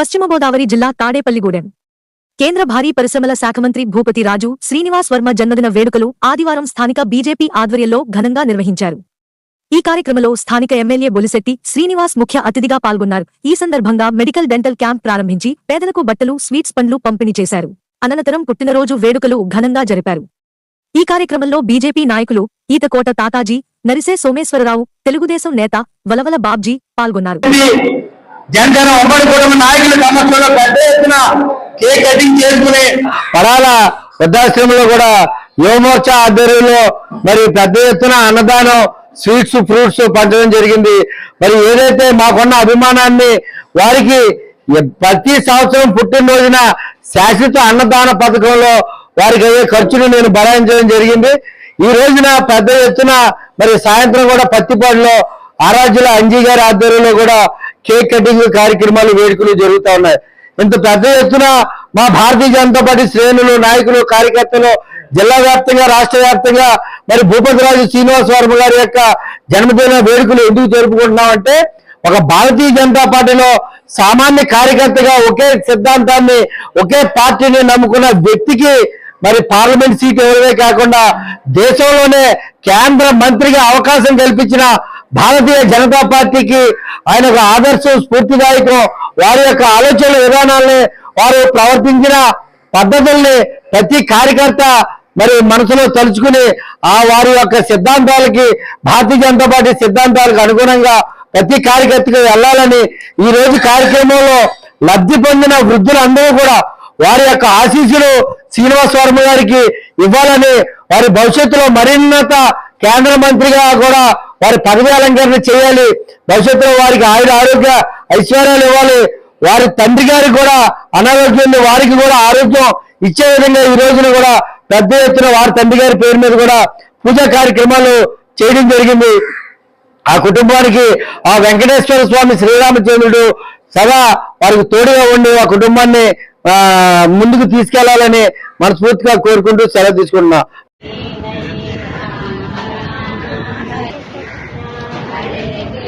పశ్చిమ గోదావరి జిల్లా తాడేపల్లిగూడెం. కేంద్ర భారీ పరిశ్రమల శాఖ మంత్రి భూపతి రాజు శ్రీనివాస్ వర్మ జన్మదిన వేడుకలు ఆదివారం స్థానిక బీజేపీ ఆధ్వర్యంలో ఘనంగా నిర్వహించారు. ఈ కార్యక్రమంలో స్థానిక ఎమ్మెల్యే బొలిశెట్టి శ్రీనివాస్ ముఖ్య అతిథిగా పాల్గొన్నారు. ఈ సందర్భంగా మెడికల్ డెంటల్ క్యాంప్ ప్రారంభించి పేదలకు బట్టలు స్వీట్స్ పండ్లు పంపిణీ చేశారు. అనంతరం పుట్టినరోజు వేడుకలు ఘనంగా జరిపారు. ఈ కార్యక్రమంలో బీజేపీ నాయకులు ఈతకోట తాతాజీ నరిసే సోమేశ్వరరావు తెలుగుదేశం నేత వలవల బాబ్జీ పాల్గొన్నారు. జనసేన ఉమ్మడి కుటుంబ నాయకుల సమక్షంలో పెద్ద ఎత్తున కేక్ కటింగ్ చేసుకుని పడాల వృద్ధాశ్రమంలో కూడా యువమోర్చా ఆధ్వర్యంలో మరి పెద్ద ఎత్తున అన్నదానం స్వీట్స్ ఫ్రూట్స్ పంచడం జరిగింది. మరి ఏదైతే మాకున్న అభిమానాన్ని వారికి ప్రతి సంవత్సరం పుట్టినరోజున శాశ్వత అన్నదాన పథకంలో వారికి అయ్యే ఖర్చును నేను బలాయించడం జరిగింది. ఈ రోజున పెద్ద ఎత్తున మరి సాయంత్రం కూడా పత్తిపాడులో ఆరాధ్యుల అంజీ గారి ఆధ్వర్యంలో కూడా కేక్ కటింగ్ కార్యక్రమాలు వేడుకలు జరుగుతూ ఉన్నాయి. ఇంత పెద్ద ఎత్తున మా భారతీయ జనతా పార్టీ శ్రేణులు నాయకులు కార్యకర్తలు జిల్లా వ్యాప్తంగా రాష్ట్ర వ్యాప్తంగా మరి భూపతిరాజు శ్రీనివాస వర్మ గారి యొక్క జన్మదిన వేడుకలు ఎందుకు జరుపుకుంటున్నామంటే ఒక భారతీయ జనతా పార్టీలో సామాన్య కార్యకర్తగా ఒకే సిద్ధాంతాన్ని ఒకే పార్టీని నమ్ముకున్న వ్యక్తికి మరి పార్లమెంట్ సీట్ ఎవరివే కాకుండా దేశంలోనే కేంద్ర మంత్రిగా అవకాశం కల్పించిన భారతీయ జనతా పార్టీకి ఆయన ఒక ఆదర్శం స్ఫూర్తిదాయకం వారి యొక్క ఆలోచన విధానాల్ని వారు ప్రవర్తించిన పద్ధతుల్ని ప్రతి కార్యకర్త మరి మనసులో తలుచుకుని ఆ వారి యొక్క సిద్ధాంతాలకి భారతీయ జనతా పార్టీ సిద్ధాంతాలకు అనుగుణంగా ప్రతి కార్యకర్తకు వెళ్ళాలని ఈ రోజు కార్యక్రమంలో లబ్ధి పొందిన వృద్ధులందరూ కూడా వారి యొక్క ఆశీస్సులు శ్రీనివాస వర్మ గారికి ఇవ్వాలని వారి భవిష్యత్తులో మరిన్నత కేంద్ర మంత్రిగా కూడా వారి పదవి అలంకరణ చేయాలి. భవిష్యత్తులో వారికి ఆయుర ఆరోగ్య ఐశ్వర్యాలు ఇవ్వాలి. వారి తండ్రి గారికి కూడా అనారోగ్యం వారికి కూడా ఆరోగ్యం ఇచ్చే విధంగా ఈ రోజున కూడా పెద్ద ఎత్తున వారి తండ్రి గారి పేరు మీద కూడా పూజా కార్యక్రమాలు చేయడం జరిగింది. ఆ కుటుంబానికి ఆ వెంకటేశ్వర స్వామి శ్రీరామచంద్రుడు సదా వారికి తోడుగా ఉండి ఆ కుటుంబాన్ని ముందుకు తీసుకెళ్ళాలని మనస్ఫూర్తిగా కోరుకుంటూ సెలవు తీసుకుంటున్నా. Friday